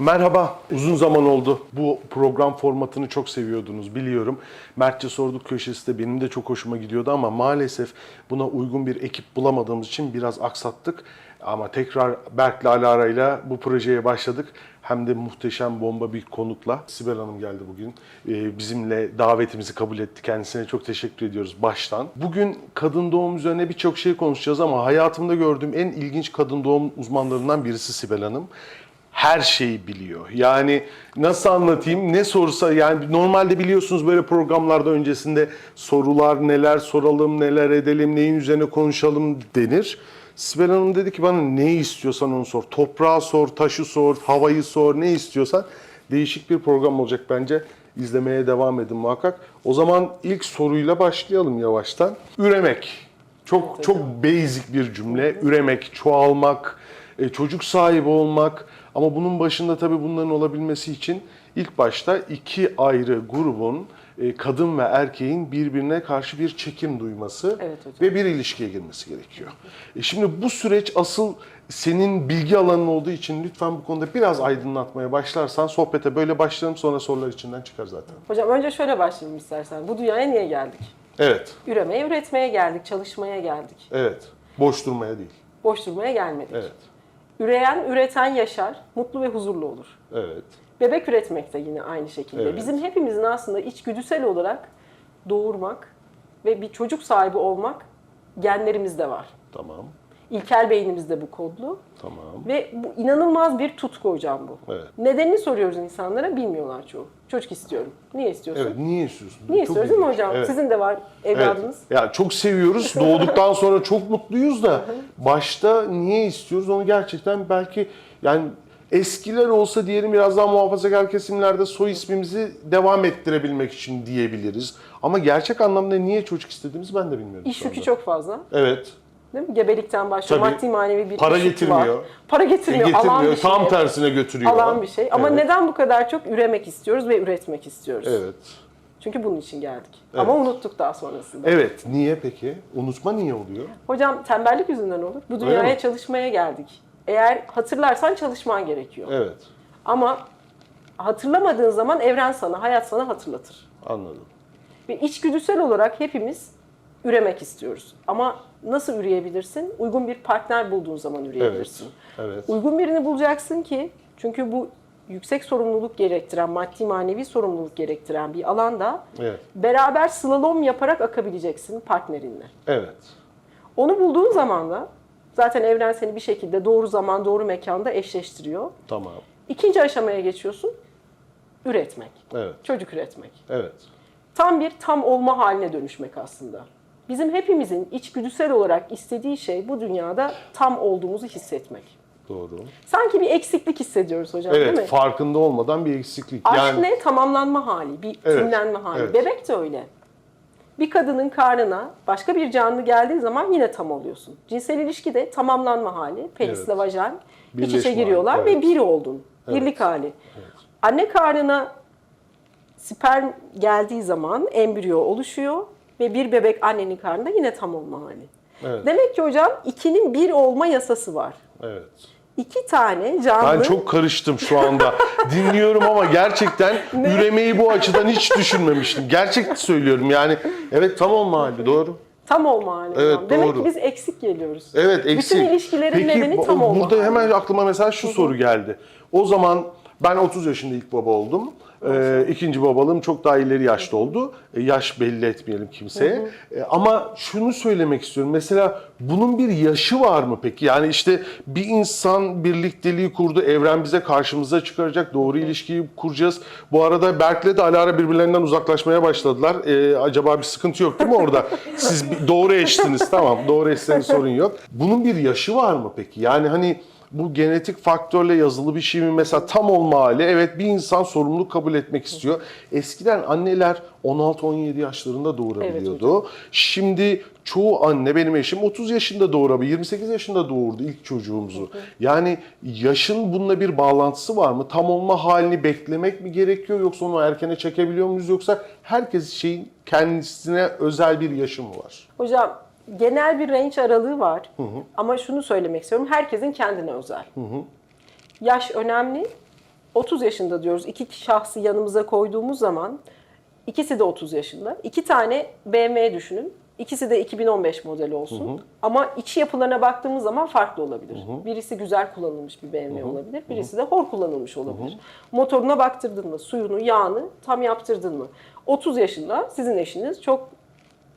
Merhaba, uzun zaman oldu. Bu program formatını çok seviyordunuz biliyorum. Mertçe Sorduk köşesi de benim de çok hoşuma gidiyordu ama maalesef buna uygun bir ekip bulamadığımız için biraz aksattık. Ama tekrar Berk'le Alara ile bu projeye başladık. Hem de muhteşem bomba bir konukla. Sibel Hanım geldi bugün. Ee, bizimle davetimizi kabul etti. Kendisine çok teşekkür ediyoruz baştan. Bugün kadın doğum üzerine birçok şey konuşacağız ama hayatımda gördüğüm en ilginç kadın doğum uzmanlarından birisi Sibel Hanım her şeyi biliyor. Yani nasıl anlatayım? Ne sorsa yani normalde biliyorsunuz böyle programlarda öncesinde sorular neler soralım, neler edelim, neyin üzerine konuşalım denir. Sibel Hanım dedi ki bana ne istiyorsan onu sor. Toprağı sor, taşı sor, havayı sor, ne istiyorsan. Değişik bir program olacak bence. İzlemeye devam edin muhakkak. O zaman ilk soruyla başlayalım yavaştan. Üremek. Çok çok basic bir cümle. Üremek, çoğalmak, e, çocuk sahibi olmak. Ama bunun başında tabii bunların olabilmesi için ilk başta iki ayrı grubun e, kadın ve erkeğin birbirine karşı bir çekim duyması Evet hocam. ve bir ilişkiye girmesi gerekiyor. E şimdi bu süreç asıl senin bilgi alanın olduğu için lütfen bu konuda biraz aydınlatmaya başlarsan sohbete böyle başlayalım sonra sorular içinden çıkar zaten. Hocam önce şöyle başlayalım istersen. Bu dünyaya niye geldik? Evet, Üremeye, üretmeye geldik, çalışmaya geldik. evet. Boş durmaya değil. Boş durmaya gelmedik. Evet, Üreyen, üreten yaşar, mutlu ve huzurlu olur. evet. Bebek üretmek de yine aynı şekilde. Evet. Bizim hepimizin aslında içgüdüsel olarak doğurmak ve bir çocuk sahibi olmak genlerimizde var. Tamam, İlkel beynimizde bu kodlu. tamam. Ve bu inanılmaz bir tutku hocam bu. Evet. Nedenini soruyoruz insanlara, bilmiyorlar çoğu. Çocuk istiyorum. Niye istiyorsun? Evet, niye istiyorsun? Niye Çok istiyoruz değil mi hocam? Evet. Sizin de var evladınız. Evet. Ya çok seviyoruz. Doğduktan sonra çok mutluyuz da başta niye istiyoruz onu gerçekten belki yani eskiler olsa diyelim biraz daha muhafazakar kesimlerde soy ismimizi devam ettirebilmek için diyebiliriz. Ama gerçek anlamda niye çocuk istediğimizi ben de bilmiyorum. İş yükü çok fazla. Evet. Değil mi? Gebelikten başlıyor. Tabii. Maddi manevi bir Para getirmiyor. Var. Para getirmiyor. E, getirmiyor. Alan bir şey. Tam tersine götürüyor. Alan bir şey. Ama Evet. neden bu kadar çok üremek istiyoruz ve üretmek istiyoruz? Evet. Çünkü bunun için geldik. Ama Evet. unuttuk daha sonrasında. Evet. Niye peki? Unutma niye oluyor? Hocam tembellik yüzünden olur. Bu dünyaya çalışmaya geldik. Eğer hatırlarsan çalışman gerekiyor. Evet. Ama hatırlamadığın zaman evren sana, hayat sana hatırlatır. Anladım. Ve içgüdüsel olarak hepimiz üremek istiyoruz. Ama nasıl üreyebilirsin? Uygun bir partner bulduğun zaman üreyebilirsin. Evet. Uygun birini bulacaksın ki çünkü bu yüksek sorumluluk gerektiren, maddi manevi sorumluluk gerektiren bir alanda Evet. beraber slalom yaparak akabileceksin partnerinle. Evet. Onu bulduğun zaman da zaten evren seni bir şekilde doğru zaman, doğru mekanda eşleştiriyor. Tamam. İkinci aşamaya geçiyorsun. Üretmek. Evet. Çocuk üretmek. Evet. Tam bir tam olma haline dönüşmek aslında. Bizim hepimizin içgüdüsel olarak istediği şey bu dünyada tam olduğumuzu hissetmek. Doğru. Sanki bir eksiklik hissediyoruz hocam değil mi? Evet, farkında olmadan bir eksiklik. Aşk yani ne? Tamamlanma hali, bir Evet, tümlenme hali. evet. Bebek de öyle. Bir kadının karnına başka bir canlı geldiği zaman yine tam oluyorsun. Cinsel ilişki de tamamlanma hali. Penisle Evet. vajen iç içe giriyorlar hali, ve evet. bir oldun. Birlik hali. Anne karnına sperm geldiği zaman embriyo oluşuyor ve bir bebek annenin karnında yine tam olma hali. Evet. Demek ki hocam ikinin bir olma yasası var. evet. İki tane canlı Ben çok karıştım şu anda. Dinliyorum ama gerçekten üremeyi bu açıdan hiç düşünmemiştim. Gerçek söylüyorum yani. Evet tam olma hali doğru. tam olma hali. Evet, hocam. Demek doğru. ki biz eksik geliyoruz. Evet eksik. Bütün ilişkilerin Peki, nedeni tam olma Burada hali. hemen aklıma mesela şu soru geldi. O zaman ben 30 yaşında ilk baba oldum. Ee, ikinci babalığım çok daha ileri yaşta oldu. Ee, yaş belli etmeyelim kimseye. Ee, ama şunu söylemek istiyorum. Mesela bunun bir yaşı var mı peki? Yani işte bir insan birlikteliği kurdu. Evren bize karşımıza çıkaracak. Doğru ilişkiyi kuracağız. Bu arada Berk'le de Alara birbirlerinden uzaklaşmaya başladılar. Ee, acaba bir sıkıntı yok değil mi orada? Siz doğru eştiniz. Tamam doğru eşseniz sorun yok. Bunun bir yaşı var mı peki? Yani hani bu genetik faktörle yazılı bir şey mi? Mesela tam olma hali. Evet bir insan sorumluluk kabul etmek istiyor. Eskiden anneler 16-17 yaşlarında doğurabiliyordu. Şimdi çoğu anne benim eşim 30 yaşında doğurabiliyor. 28 yaşında doğurdu ilk çocuğumuzu. Yani yaşın bununla bir bağlantısı var mı? Tam olma halini beklemek mi gerekiyor yoksa onu erkene çekebiliyor muyuz yoksa herkes şeyin kendisine özel bir yaşı mı var? Hocam genel bir range aralığı var. Ama şunu söylemek istiyorum. Herkesin kendine özel. Yaş önemli 30 yaşında diyoruz. İki şahsı yanımıza koyduğumuz zaman ikisi de 30 yaşında. İki tane BMW düşünün. İkisi de 2015 modeli olsun. Ama iç yapılarına baktığımız zaman farklı olabilir. Birisi güzel kullanılmış bir BMW olabilir. Birisi de hor kullanılmış olabilir. Motoruna baktırdın mı? Suyunu, yağını tam yaptırdın mı? 30 yaşında sizin eşiniz çok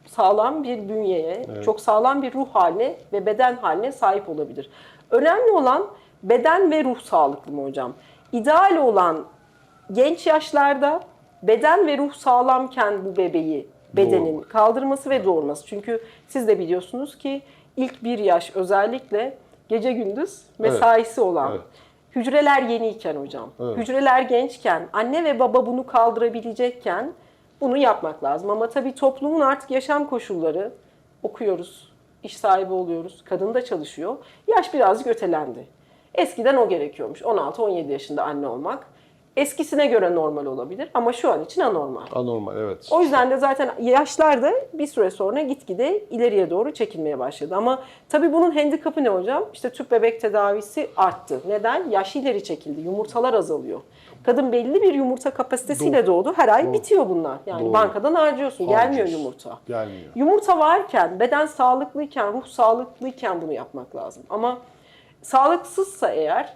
sağlam bir bünyeye, çok sağlam bir ruh haline ve beden haline sahip olabilir. Önemli olan beden ve ruh sağlıklı mı hocam? İdeal olan genç yaşlarda beden ve ruh sağlamken bu bebeği bedenin Doğurmak. kaldırması ve doğurması. Çünkü siz de biliyorsunuz ki ilk bir yaş özellikle gece gündüz mesaisi olan Evet. hücreler yeniyken hocam, Evet. hücreler gençken, anne ve baba bunu kaldırabilecekken bunu yapmak lazım. Ama tabii toplumun artık yaşam koşulları okuyoruz, iş sahibi oluyoruz, kadın da çalışıyor. Yaş birazcık ötelendi. Eskiden o gerekiyormuş. 16-17 yaşında anne olmak. Eskisine göre normal olabilir ama şu an için anormal. Anormal evet. O yüzden de zaten yaşlar da bir süre sonra gitgide ileriye doğru çekilmeye başladı. Ama tabii bunun handikapı ne hocam? İşte tüp bebek tedavisi arttı. Neden? Yaş ileri çekildi. Yumurtalar azalıyor. Kadın belli bir yumurta kapasitesiyle doğdu. Her ay bitiyor bunlar. Yani Doğru. bankadan harcıyorsun. Gelmiyor Harcıyorsun. yumurta. Gelmiyor. Yumurta varken, beden sağlıklıyken, ruh sağlıklıyken bunu yapmak lazım. Ama sağlıksızsa eğer,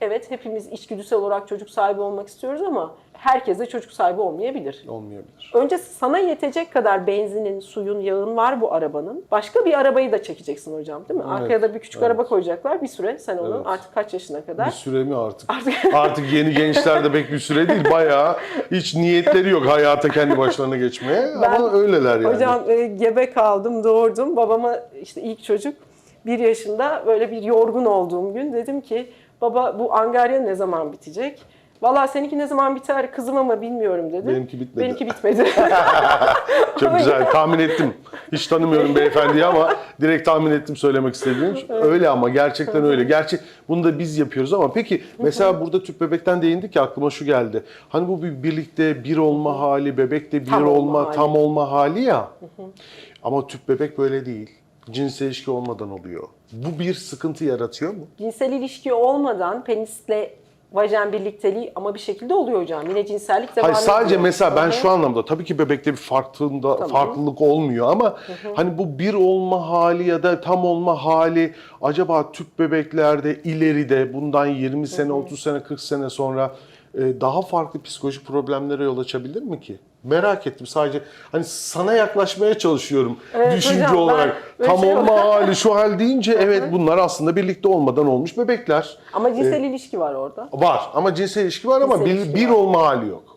evet hepimiz içgüdüsel olarak çocuk sahibi olmak istiyoruz ama herkes de çocuk sahibi olmayabilir. Olmayabilir. Önce sana yetecek kadar benzinin, suyun, yağın var bu arabanın. Başka bir arabayı da çekeceksin hocam değil mi? Evet, Arkaya da bir küçük evet. araba koyacaklar bir süre. Sen onu Evet. artık kaç yaşına Bir kadar? süre mi artık? Artık yeni gençlerde pek bir süre değil. Bayağı hiç niyetleri yok hayata kendi başlarına geçmeye. Ben- Ama öyleler yani. Hocam e, gebe kaldım, doğurdum. Babama işte ilk çocuk bir yaşında böyle bir yorgun olduğum gün dedim ki baba bu angarya ne zaman bitecek? Valla seninki ne zaman biter kızım ama bilmiyorum dedi. Benimki bitmedi. Benimki bitmedi. Çok güzel tahmin ettim. Hiç tanımıyorum beyefendiyi ama direkt tahmin ettim söylemek istediğim. Öyle ama gerçekten öyle. Gerçi bunu da biz yapıyoruz ama peki mesela burada tüp bebekten değindik ya aklıma şu geldi. Hani bu bir birlikte bir olma hali, bebekte bir Tam olma olma, hali. tam olma hali ya. Ama tüp bebek böyle değil. Cinsel ilişki olmadan oluyor. Bu bir sıkıntı yaratıyor mu? Cinsel ilişki olmadan penisle vajen birlikteliği ama bir şekilde oluyor hocam. Yine cinsellik devam Hayır sadece ediyor. mesela ben Hı hı. şu anlamda tabii ki bebekte bir farklılığında farklılık olmuyor ama hani bu bir olma hali ya da tam olma hali acaba tüp bebeklerde ileride bundan 20 sene 30 sene 40 sene sonra daha farklı psikolojik problemlere yol açabilir mi ki? Merak ettim sadece hani sana yaklaşmaya çalışıyorum Evet, düşünce hocam, olarak. Tam şey- olma hali şu hal deyince evet bunlar aslında birlikte olmadan olmuş bebekler. Ama cinsel ilişki var orada. Var ama cinsel ilişki var ama Cinsel bir, ilişki bir var. olma hali yok.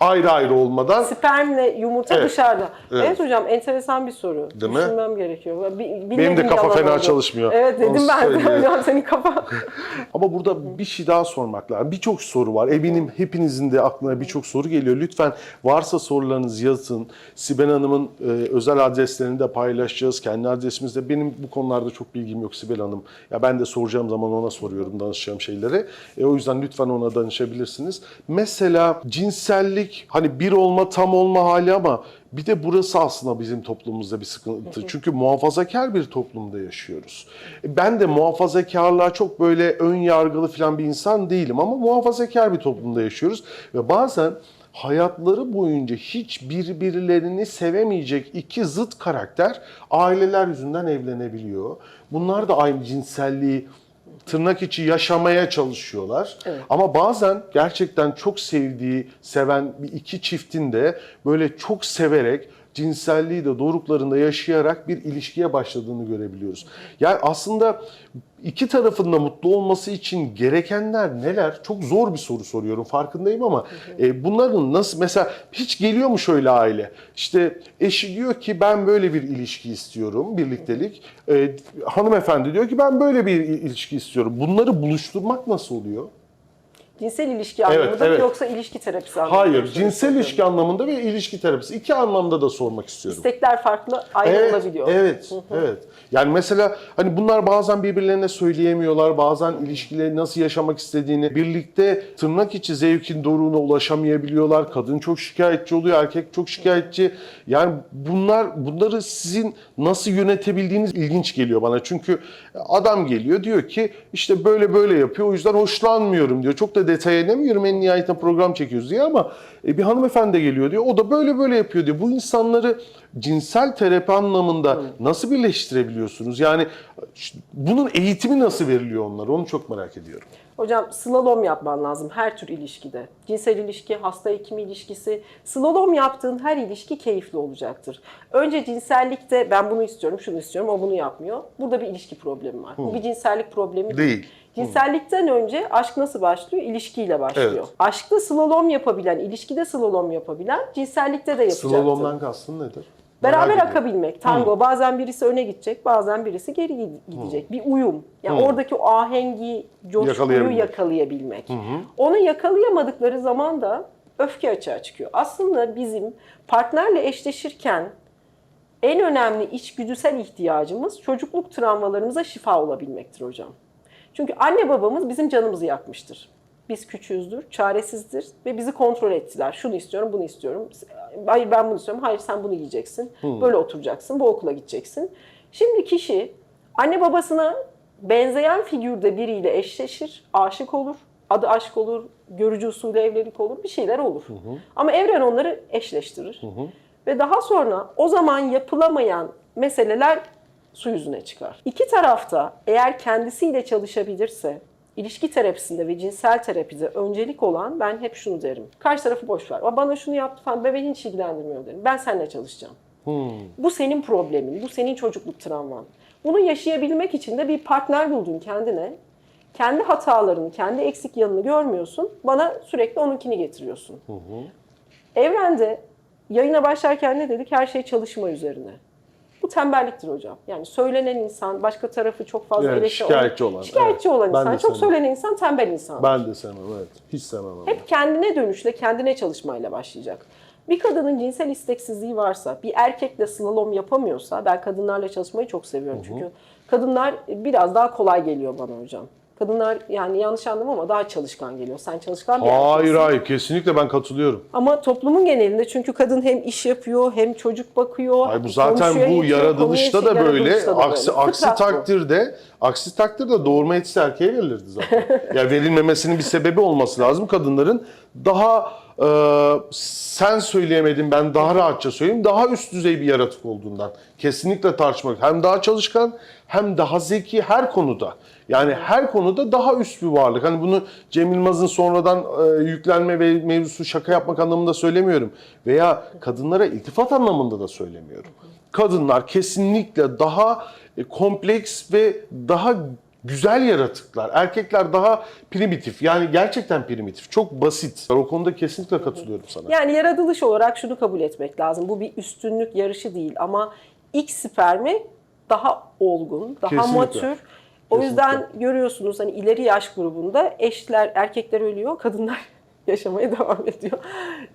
Ayrı ayrı olmadan Spermle yumurta Evet. dışarıda. Evet. Evet. hocam enteresan bir soru. Değil mi? Düşünmem gerekiyor. Bi- Benim de kafa yalan fena oldu. çalışmıyor. Evet dedim Onu ben de söyleyeyim. hocam senin kafa. Ama burada bir şey daha sormak lazım. Birçok soru var. Eminim hepinizin de aklına birçok soru geliyor. Lütfen varsa sorularınızı yazın. Sibel Hanım'ın e, özel adreslerini de paylaşacağız. Kendi adresimizde. Benim bu konularda çok bilgim yok Sibel Hanım. Ya ben de soracağım zaman ona soruyorum danışacağım şeyleri. E, o yüzden lütfen ona danışabilirsiniz. Mesela cinsellik hani bir olma tam olma hali ama bir de burası aslında bizim toplumumuzda bir sıkıntı. Çünkü muhafazakar bir toplumda yaşıyoruz. E, Ben de muhafazakarlığa çok böyle ön yargılı falan bir insan değilim ama muhafazakar bir toplumda yaşıyoruz ve bazen hayatları boyunca hiç birbirlerini sevemeyecek iki zıt karakter aileler yüzünden evlenebiliyor. Bunlar da aynı cinselliği tırnak içi yaşamaya çalışıyorlar. Evet. Ama bazen gerçekten çok sevdiği, seven bir iki çiftin de böyle çok severek cinselliği de doruklarında yaşayarak bir ilişkiye başladığını görebiliyoruz. Yani aslında iki tarafın da mutlu olması için gerekenler neler? Çok zor bir soru soruyorum farkındayım ama e, bunların nasıl mesela hiç geliyor mu şöyle aile? İşte eşi diyor ki ben böyle bir ilişki istiyorum, birliktelik. E, hanımefendi diyor ki ben böyle bir ilişki istiyorum. Bunları buluşturmak nasıl oluyor? Cinsel ilişki anlamında mı evet. yoksa ilişki terapisi anlamında Hayır, mı? cinsel ilişki anlamında ve ilişki terapisi. iki anlamda da sormak istiyorum. İstekler farklı ayrı Evet, olabiliyor. evet, evet. Yani mesela hani bunlar bazen birbirlerine söyleyemiyorlar, bazen ilişkileri nasıl yaşamak istediğini birlikte tırnak içi zevkin doruğuna ulaşamayabiliyorlar. Kadın çok şikayetçi oluyor, erkek çok şikayetçi. Yani bunlar bunları sizin nasıl yönetebildiğiniz ilginç geliyor bana. Çünkü adam geliyor diyor ki işte böyle böyle yapıyor o yüzden hoşlanmıyorum diyor. Çok da da detaya inemiyorum en nihayetinde program çekiyoruz diye ama e, bir hanımefendi de geliyor diyor. O da böyle böyle yapıyor diyor. Bu insanları cinsel terapi anlamında nasıl birleştirebiliyorsunuz? Yani bunun eğitimi nasıl veriliyor onlara? Onu çok merak ediyorum. Hocam slalom yapman lazım her tür ilişkide. Cinsel ilişki, hasta hekimi ilişkisi. Slalom yaptığın her ilişki keyifli olacaktır. Önce cinsellikte ben bunu istiyorum, şunu istiyorum, o bunu yapmıyor. Burada bir ilişki problemi var. Bu bir cinsellik problemi Değil. Cinsellikten önce aşk nasıl başlıyor? İlişkiyle başlıyor. Evet. Aşkta slalom yapabilen, ilişkide slalom yapabilen, cinsellikte de yapacaktır. Slalomdan kastın nedir? Beraber Merak akabilmek. Tango bazen birisi öne gidecek, bazen birisi geri gid- gidecek. Bir uyum. Yani oradaki o ahengi, coşkuyu Yakalayabilmek. yakalayabilmek. Onu yakalayamadıkları zaman da öfke açığa çıkıyor. Aslında bizim partnerle eşleşirken en önemli içgüdüsel ihtiyacımız çocukluk travmalarımıza şifa olabilmektir hocam. Çünkü anne babamız bizim canımızı yakmıştır. Biz küçüğüzdür, çaresizdir ve bizi kontrol ettiler. Şunu istiyorum, bunu istiyorum. Hayır ben bunu istiyorum. Hayır sen bunu yiyeceksin. Böyle oturacaksın, bu okula gideceksin. Şimdi kişi anne babasına benzeyen figürde biriyle eşleşir, aşık olur. Adı aşk olur, görücü usulü evlilik olur, bir şeyler olur. Ama evren onları eşleştirir. Ve daha sonra o zaman yapılamayan meseleler su yüzüne çıkar. İki tarafta eğer kendisiyle çalışabilirse, ilişki terapisinde ve cinsel terapide öncelik olan ben hep şunu derim. Karşı tarafı boş ver. "Aa, Bana şunu yaptı falan be beni hiç ilgilendirmiyor derim. Ben seninle çalışacağım. Bu senin problemin, bu senin çocukluk travman. Bunu yaşayabilmek için de bir partner buldun kendine. Kendi hatalarını, kendi eksik yanını görmüyorsun. Bana sürekli onunkini getiriyorsun. Evrende yayına başlarken ne dedik? Her şey çalışma üzerine. Bu tembelliktir hocam. Yani söylenen insan, başka tarafı çok fazla Evet, şikayetçi olan, şikayetçi evet. olan insan, çok sevmem. söylenen insan tembel insan. Ben de sevmem evet. Hiç sevmem ama. Hep kendine dönüşle, kendine çalışmayla başlayacak. Bir kadının cinsel isteksizliği varsa, bir erkekle slalom yapamıyorsa, ben kadınlarla çalışmayı çok seviyorum çünkü kadınlar biraz daha kolay geliyor bana hocam. Kadınlar yani yanlış anlamam ama daha çalışkan geliyor. Sen çalışkan bir Hayır erkeksin. hayır kesinlikle ben katılıyorum. Ama toplumun genelinde çünkü kadın hem iş yapıyor hem çocuk bakıyor. Ay bu zaten bu yetiyor, yaratılışta da böyle. yaratılışta da Aksi böyle. aksi Fıtrat bu. takdirde aksi takdirde doğurma yetisi erkeğe verilirdi zaten. ya verilmemesinin bir sebebi olması lazım. Kadınların daha e, sen söyleyemedin ben daha rahatça söyleyeyim. Daha üst düzey bir yaratık olduğundan. Kesinlikle tartışmak. Hem daha çalışkan hem daha zeki her konuda. Yani her konuda daha üst bir varlık. Hani bunu Cem Yılmaz'ın sonradan e, yüklenme ve mevzusu şaka yapmak anlamında söylemiyorum. Veya kadınlara iltifat anlamında da söylemiyorum. Kadınlar kesinlikle daha e, kompleks ve daha güzel yaratıklar. Erkekler daha primitif. Yani gerçekten primitif. Çok basit. O konuda kesinlikle katılıyorum sana. Yani yaratılış olarak şunu kabul etmek lazım. Bu bir üstünlük yarışı değil ama ilk spermi daha olgun, daha Kesinlikle. matür. O yüzden görüyorsunuz hani ileri yaş grubunda eşler, erkekler ölüyor, kadınlar yaşamaya devam ediyor.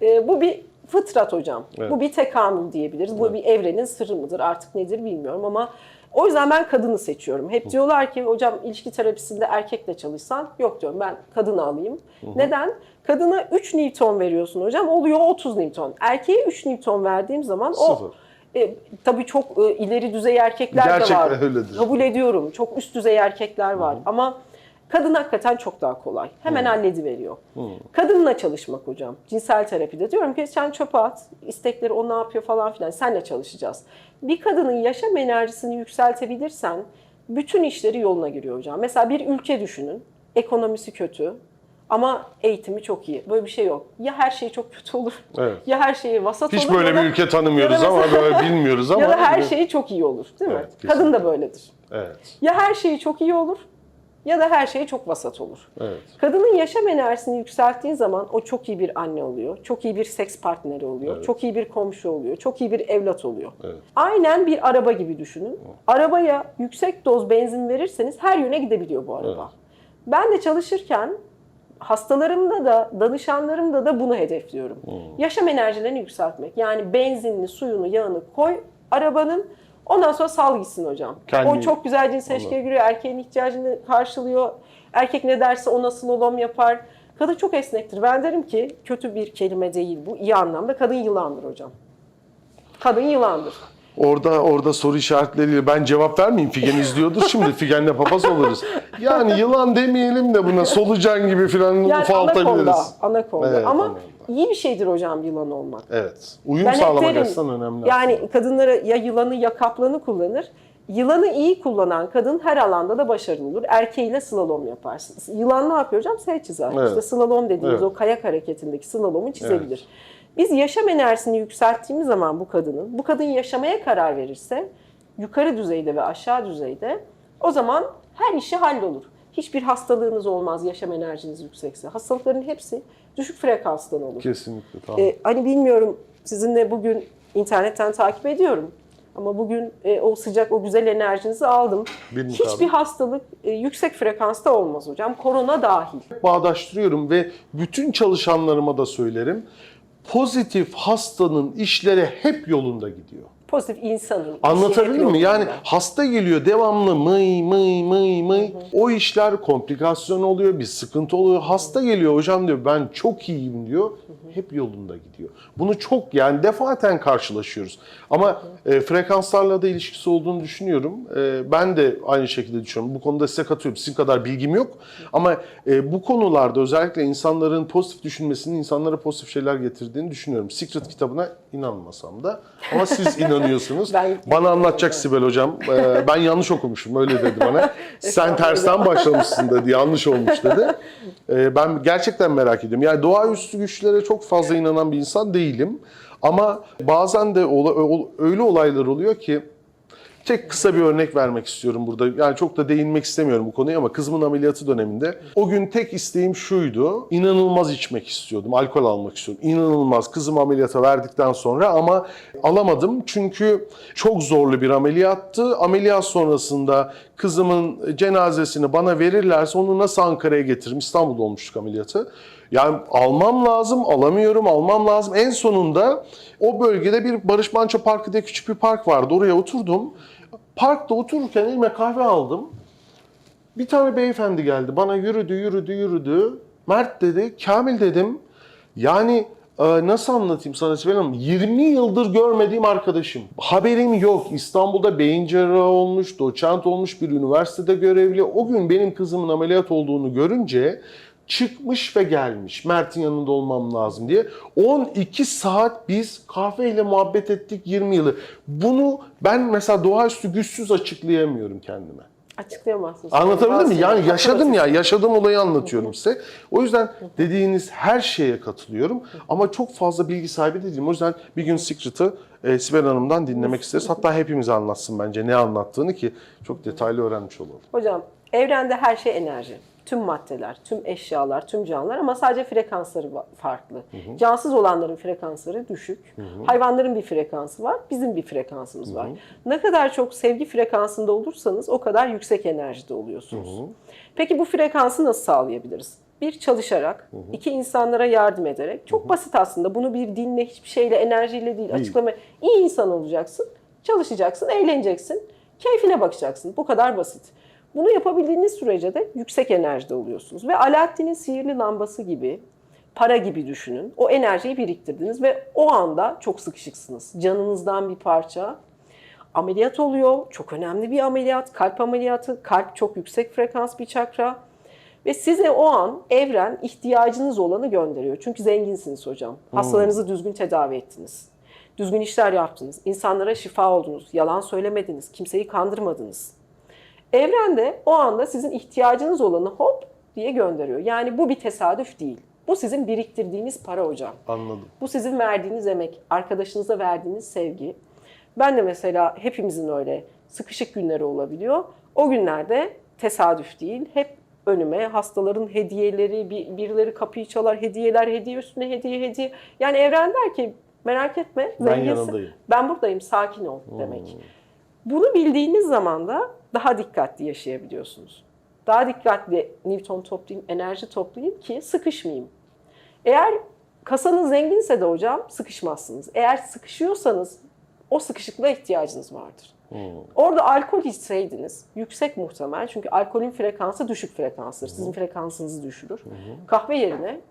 Ee, bu bir fıtrat hocam. Evet. Bu bir tekamül diyebiliriz. Bu bir evrenin sırrı mıdır artık nedir bilmiyorum ama o yüzden ben kadını seçiyorum. Hep diyorlar ki hocam ilişki terapisinde erkekle çalışsan yok diyorum ben kadını alayım. Neden? Kadına 3 Newton veriyorsun hocam oluyor 30 Newton. Erkeğe 3 Newton verdiğim zaman o e, tabii çok e, ileri düzey erkekler de Gerçekten var. öyledir. Kabul ediyorum. Çok üst düzey erkekler var. Ama kadın hakikaten çok daha kolay. Hemen hallediveriyor. Kadınla çalışmak hocam. Cinsel terapide diyorum ki sen çöpe at. istekleri o ne yapıyor falan filan. Senle çalışacağız. Bir kadının yaşam enerjisini yükseltebilirsen bütün işleri yoluna giriyor hocam. Mesela bir ülke düşünün. Ekonomisi kötü. Ama eğitimi çok iyi. Böyle bir şey yok. Ya her şey çok kötü olur. Evet. Ya her şey vasat Hiç olur. böyle ya da- bir ülke tanımıyoruz ama böyle bilmiyoruz ama. ya da her şey çok iyi olur değil mi? Evet, kesinlikle. Kadın da böyledir. Evet. Ya her şeyi çok iyi olur ya da her şey çok vasat olur. Evet. Kadının yaşam enerjisini yükselttiğin zaman o çok iyi bir anne oluyor, çok iyi bir seks partneri oluyor, Evet. çok iyi bir komşu oluyor, çok iyi bir evlat oluyor. Evet. Aynen bir araba gibi düşünün. Arabaya yüksek doz benzin verirseniz her yöne gidebiliyor bu araba. Ben de çalışırken hastalarımda da, danışanlarımda da bunu hedefliyorum. Yaşam enerjilerini yükseltmek. Yani benzinini, suyunu, yağını koy arabanın ondan sonra sal gitsin hocam. Kendi- O çok güzel cinsel ilişkiye giriyor. Erkeğin ihtiyacını karşılıyor. Erkek ne derse o nasıl olom yapar. Kadın çok esnektir. Ben derim ki kötü bir kelime değil bu. iyi anlamda kadın yılandır hocam. Kadın yılandır. Orada orada soru işaretleriyle ben cevap vermeyeyim. Figen izliyordur şimdi. Figen'le papaz oluruz. Yani yılan demeyelim de buna solucan gibi falan Yani anakonda, ufaltabiliriz. anakonda. Evet, Ama anakonda. İyi bir şeydir hocam yılan olmak. Evet. Uyum Ben sağlamak açısından önemli. Yani aslında. kadınlara ya yılanı ya kaplanı kullanır. Yılanı iyi kullanan kadın her alanda da başarılı olur. Erkeğiyle slalom yaparsınız. Yılan ne yapıyor hocam? S çizer. Evet. İşte slalom dediğimiz Evet. o kayak hareketindeki slalomu çizebilir. Biz yaşam enerjisini yükselttiğimiz zaman bu kadının, bu kadın yaşamaya karar verirse yukarı düzeyde ve aşağı düzeyde o zaman her işi hallolur. Hiçbir hastalığınız olmaz yaşam enerjiniz yüksekse. Hastalıkların hepsi düşük frekanstan olur. Kesinlikle tamam. Ee, hani bilmiyorum sizinle bugün internetten takip ediyorum. Ama bugün e, o sıcak, o güzel enerjinizi aldım. Bilmiyorum Hiçbir hastalık e, yüksek frekansta olmaz hocam. Korona dahil. bağdaştırıyorum ve bütün çalışanlarıma da söylerim. Pozitif hastanın işleri hep yolunda gidiyor. Pozitif insanın. işi Anlatabildim mi? Yani yolunda. hasta geliyor devamlı mıy mıy mıy mıy. O işler komplikasyon oluyor, bir sıkıntı oluyor. Hasta geliyor hocam diyor ben çok iyiyim diyor. Hep yolunda gidiyor. Bunu çok yani defaten karşılaşıyoruz. Ama e, frekanslarla da ilişkisi olduğunu düşünüyorum. E, ben de aynı şekilde düşünüyorum. Bu konuda size katıyorum. Sizin kadar bilgim yok. Ama e, bu konularda özellikle insanların pozitif düşünmesinin insanlara pozitif şeyler getirdiğini düşünüyorum. Secret kitabına inanmasam da. Ama siz inanıyorsunuz. Ben- Bana anlatacak Sibel hocam. Ee, ben yanlış okumuşum öyle dedi bana. Sen tersten başlamışsın dedi. Yanlış olmuş dedi. Ee, ben gerçekten merak ediyorum. Yani doğaüstü güçlere çok fazla inanan bir insan değilim. Ama bazen de öyle olaylar oluyor ki Tek kısa bir örnek vermek istiyorum burada. Yani çok da değinmek istemiyorum bu konuya ama kızımın ameliyatı döneminde o gün tek isteğim şuydu. İnanılmaz içmek istiyordum. Alkol almak istiyordum. İnanılmaz. Kızım ameliyata verdikten sonra ama alamadım. Çünkü çok zorlu bir ameliyattı. Ameliyat sonrasında kızımın cenazesini bana verirlerse onu nasıl Ankara'ya getiririm? İstanbul'da olmuştuk ameliyatı. Yani almam lazım, alamıyorum, almam lazım. En sonunda o bölgede bir Barış Manço Parkı diye küçük bir park vardı. Oraya oturdum. Parkta otururken elime kahve aldım. Bir tane beyefendi geldi. Bana yürüdü, yürüdü, yürüdü. Mert dedi, Kamil dedim. Yani e, nasıl anlatayım sana Sibel Hanım? 20 yıldır görmediğim arkadaşım. Haberim yok. İstanbul'da beyin cerrahı olmuş, doçent olmuş bir üniversitede görevli. O gün benim kızımın ameliyat olduğunu görünce çıkmış ve gelmiş. Mert'in yanında olmam lazım diye. 12 saat biz kahveyle muhabbet ettik 20 yılı. Bunu ben mesela doğaüstü güçsüz açıklayamıyorum kendime. Açıklayamazsınız. Anlatabildim mi? Yani yaşadım ya, yaşadığım olayı anlatıyorum size. O yüzden dediğiniz her şeye katılıyorum ama çok fazla bilgi sahibi değilim. O yüzden bir gün Secret'ı e, Sibel Hanım'dan dinlemek isteriz. Hatta hepimiz anlatsın bence ne anlattığını ki çok detaylı öğrenmiş olalım. Hocam evrende her şey enerji. Tüm maddeler, tüm eşyalar, tüm canlılar ama sadece frekansları farklı. Cansız olanların frekansları düşük. Hayvanların bir frekansı var, bizim bir frekansımız var. Ne kadar çok sevgi frekansında olursanız o kadar yüksek enerjide oluyorsunuz. Peki bu frekansı nasıl sağlayabiliriz? Bir çalışarak, iki insanlara yardım ederek. Çok basit aslında. Bunu bir dinle, hiçbir şeyle, enerjiyle değil, açıklama. İyi insan olacaksın, çalışacaksın, eğleneceksin, keyfine bakacaksın. Bu kadar basit. Bunu yapabildiğiniz sürece de yüksek enerjide oluyorsunuz. Ve Alaaddin'in sihirli lambası gibi, para gibi düşünün. O enerjiyi biriktirdiniz ve o anda çok sıkışıksınız. Canınızdan bir parça ameliyat oluyor. Çok önemli bir ameliyat. Kalp ameliyatı. Kalp çok yüksek frekans bir çakra. Ve size o an evren ihtiyacınız olanı gönderiyor. Çünkü zenginsiniz hocam. Hastalarınızı düzgün tedavi ettiniz. Düzgün işler yaptınız. İnsanlara şifa oldunuz. Yalan söylemediniz. Kimseyi kandırmadınız. Evrende o anda sizin ihtiyacınız olanı hop diye gönderiyor. Yani bu bir tesadüf değil. Bu sizin biriktirdiğiniz para hocam. Anladım. Bu sizin verdiğiniz emek, arkadaşınıza verdiğiniz sevgi. Ben de mesela hepimizin öyle sıkışık günleri olabiliyor. O günlerde tesadüf değil. Hep önüme hastaların hediyeleri, bir- birileri kapıyı çalar, hediyeler, hediye üstüne hediye, hediye. Yani evren der ki merak etme, Ben zenginsin. yanındayım. Ben buradayım, sakin ol demek. Bunu bildiğiniz zaman da daha dikkatli yaşayabiliyorsunuz. Daha dikkatli Newton toplayayım, enerji toplayayım ki sıkışmayayım. Eğer kasanız zenginse de hocam sıkışmazsınız. Eğer sıkışıyorsanız o sıkışıklığa ihtiyacınız vardır. Orada alkol içseydiniz yüksek muhtemel çünkü alkolün frekansı düşük frekanstır. Sizin frekansınızı düşürür. Kahve yerine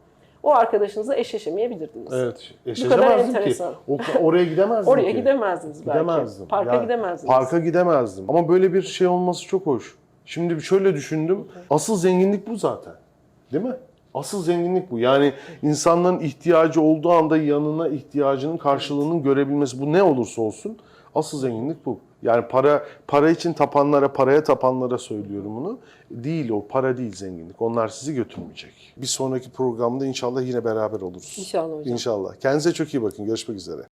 o arkadaşınızla eşleşemeyebilirdiniz. Evet. Eşleşemezdim ki. O, oraya gidemezdim Oraya ki. gidemezdiniz belki. Gidemezdim. Parka Yani gidemezdiniz. Parka gidemezdim. Ama böyle bir şey olması çok hoş. Şimdi şöyle düşündüm. Asıl zenginlik bu zaten. Değil mi? Asıl zenginlik bu. Yani insanların ihtiyacı olduğu anda yanına ihtiyacının karşılığının görebilmesi. Bu ne olursa olsun asıl zenginlik bu. Yani para para için tapanlara, paraya tapanlara söylüyorum bunu. Değil o, para değil zenginlik. Onlar sizi götürmeyecek. Bir sonraki programda inşallah yine beraber oluruz. İnşallah hocam. İnşallah. Kendinize çok iyi bakın. Görüşmek üzere.